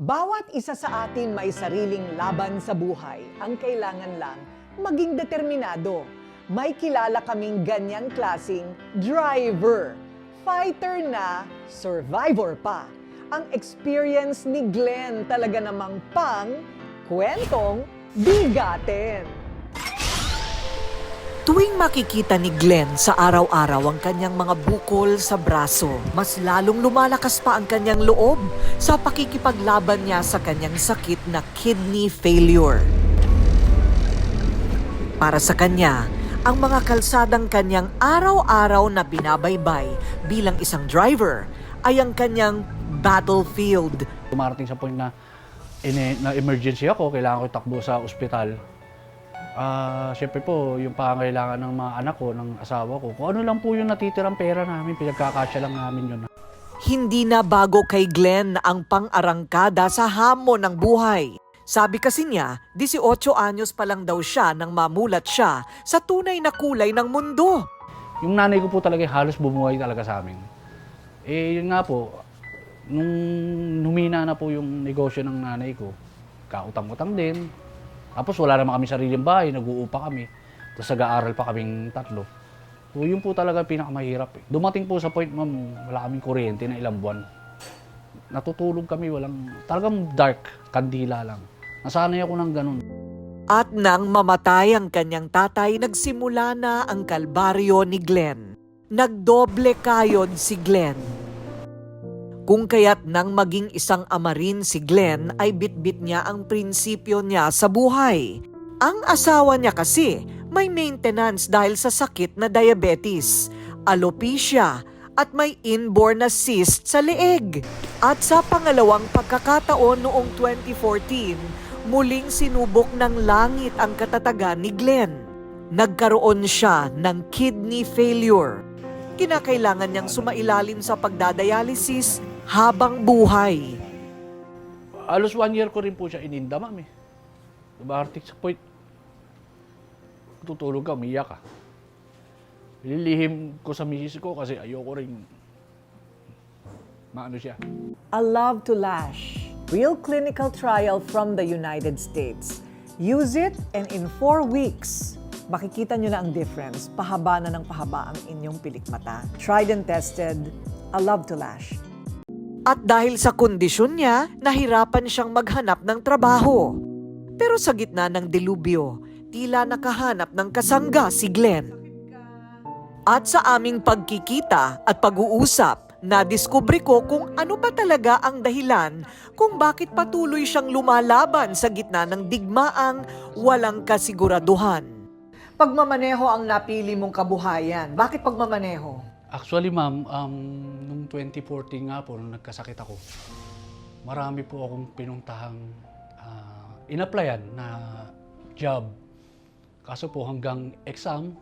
Bawat isa sa atin may sariling laban sa buhay. Ang kailangan lang, maging determinado. May kilala kaming ganyang klasing driver. Fighter na, survivor pa. Ang experience ni Glenn talaga namang pang kwentong bigatin. Tuwing makikita ni Glenn sa araw-araw ang kanyang mga bukol sa braso, mas lalong lumalakas pa ang kanyang loob sa pakikipaglaban niya sa kanyang sakit na kidney failure. Para sa kanya, ang mga kalsadang kanyang araw-araw na binabaybay bilang isang driver ay ang kanyang battlefield Dumarating sa point na, ine, na emergency ako, kailangan ko takbo sa ospital. Ah, syempre po, yung pangangailangan ng mga anak ko, ng asawa ko, kung ano lang po yung natitirang pera namin, pinagkakasya lang namin yun. Hindi na bago kay Glenn ang pang-arangkada sa hamon ng buhay. Sabi kasi niya, 18 anyos pa lang daw siya nang mamulat siya sa tunay na kulay ng mundo. Yung nanay ko po talaga halos bumuhay talaga sa amin. Eh, yun nga po, nung humina na po yung negosyo ng nanay ko, kautang-utang din. Tapos wala naman kami sariling bahay, nag-uupa kami. Tapos nag-aaral pa kaming tatlo. So, yun po talaga pinakamahirap. Eh. Dumating po sa point, ma'am, wala kaming kuryente na ilang buwan. Natutulog kami, walang, talagang dark, kandila lang. Nasanay ako ng ganun. At nang mamatay ang kanyang tatay, nagsimula na ang kalbaryo ni Glenn. Nagdoble kayod si Glenn. Kung kaya't nang maging isang ama rin si Glenn ay bitbit niya ang prinsipyo niya sa buhay. Ang asawa niya kasi may maintenance dahil sa sakit na diabetes, alopecia, at may inborn na cyst sa leeg. At sa pangalawang pagkakataon noong 2014, muling sinubok ng langit ang katatagan ni Glenn. Nagkaroon siya ng kidney failure. Kinakailangan niyang sumailalim sa pagdadialysis habang buhay. Alos one year ko rin po siya ininda, ma'am eh. Dumarating sa point, tutulog ka, umiyak ka. Nililihim ko sa misis ko kasi ayoko rin maano siya. A Love to Lash. Real clinical trial from the United States. Use it and in four weeks, makikita nyo na ang difference. Pahaba na ng pahaba ang inyong pilikmata. Tried and tested. A Love to Lash. At dahil sa kondisyon niya, nahirapan siyang maghanap ng trabaho. Pero sa gitna ng delubyo, tila nakahanap ng kasangga si Glenn. At sa aming pagkikita at pag-uusap, nadiskubre ko kung ano ba talaga ang dahilan kung bakit patuloy siyang lumalaban sa gitna ng digmaang walang kasiguraduhan. Pagmamaneho ang napili mong kabuhayan. Bakit pagmamaneho? Actually, ma'am, um, nung 2014 nga po, nung nagkasakit ako, marami po akong pinuntahang uh, in-applyan na job. Kaso po hanggang exam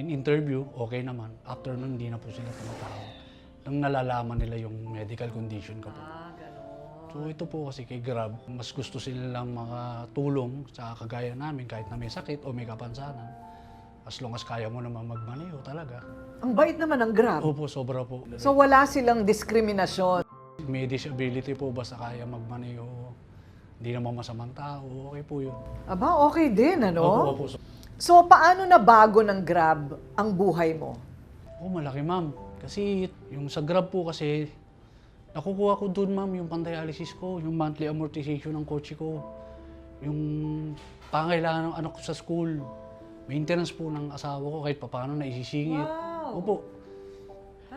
and interview, okay naman. After nun, hindi na po sila tumatawag. Nang nalalaman nila yung medical condition ko po. So ito po kasi kay Grab, mas gusto sila lang makatulong sa kagaya namin kahit na may sakit o may kapansanan. As long as kaya mo naman magmaneho talaga. Ang bait naman ng Grab. Opo, sobra po. So wala silang diskriminasyon. May disability po basta kaya magmaneho. Hindi naman masamang tao. Okay po yun. Aba, okay din, ano? Opo, opo. So, So, paano na bago ng Grab ang buhay mo? oh, malaki ma'am. Kasi yung sa Grab po kasi, nakukuha ko doon ma'am yung pandialysis ko, yung monthly amortization ng kotse ko, yung pangailangan ng anak ko sa school, maintenance po ng asawa ko kahit papaano na isisingit. Opo.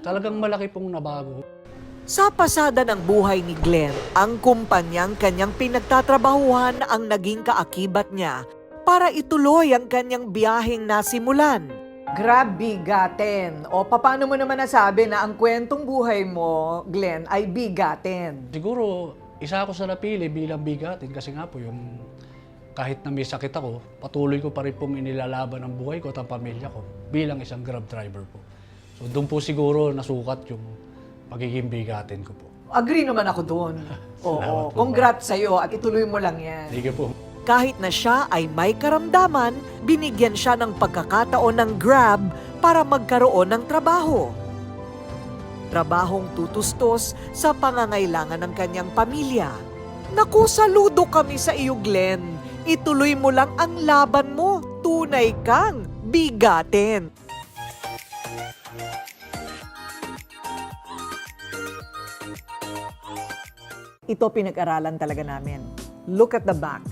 Talagang malaki pong nabago. Sa pasada ng buhay ni Glenn, ang kumpanyang kanyang pinagtatrabahuhan ang naging kaakibat niya para ituloy ang kanyang biyaheng nasimulan. Grab bigatin. O paano mo naman nasabi na ang kwentong buhay mo, Glenn, ay bigatin? Siguro, isa ako sa napili bilang bigatin kasi nga po yung kahit na may sakit ako, patuloy ko pa rin pong inilalaban ang buhay ko at ang pamilya ko bilang isang grab driver po. So doon po siguro nasukat yung pagiging bigatin ko po. Agree naman ako doon. Oo. Congrats sa'yo at ituloy mo lang yan. Sige po. Kahit na siya ay may karamdaman, binigyan siya ng pagkakataon ng Grab para magkaroon ng trabaho. Trabahong tutustos sa pangangailangan ng kanyang pamilya. Naku, saludo kami sa iyo, Glenn. Ituloy mo lang ang laban mo. Tunay kang bigatin. Ito pinag-aralan talaga namin. Look at the back.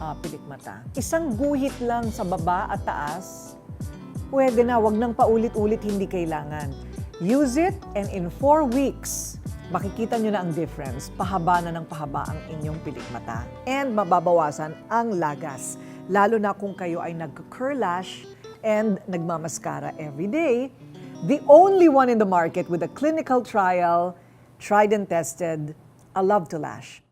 ah, pilikmata. Isang guhit lang sa baba at taas, pwede na, wag nang paulit-ulit, hindi kailangan. Use it and in four weeks, makikita nyo na ang difference. Pahaba na ng pahaba ang inyong pilikmata. And mababawasan ang lagas. Lalo na kung kayo ay nag-curl lash and nagmamaskara every day. The only one in the market with a clinical trial, tried and tested, a love to lash.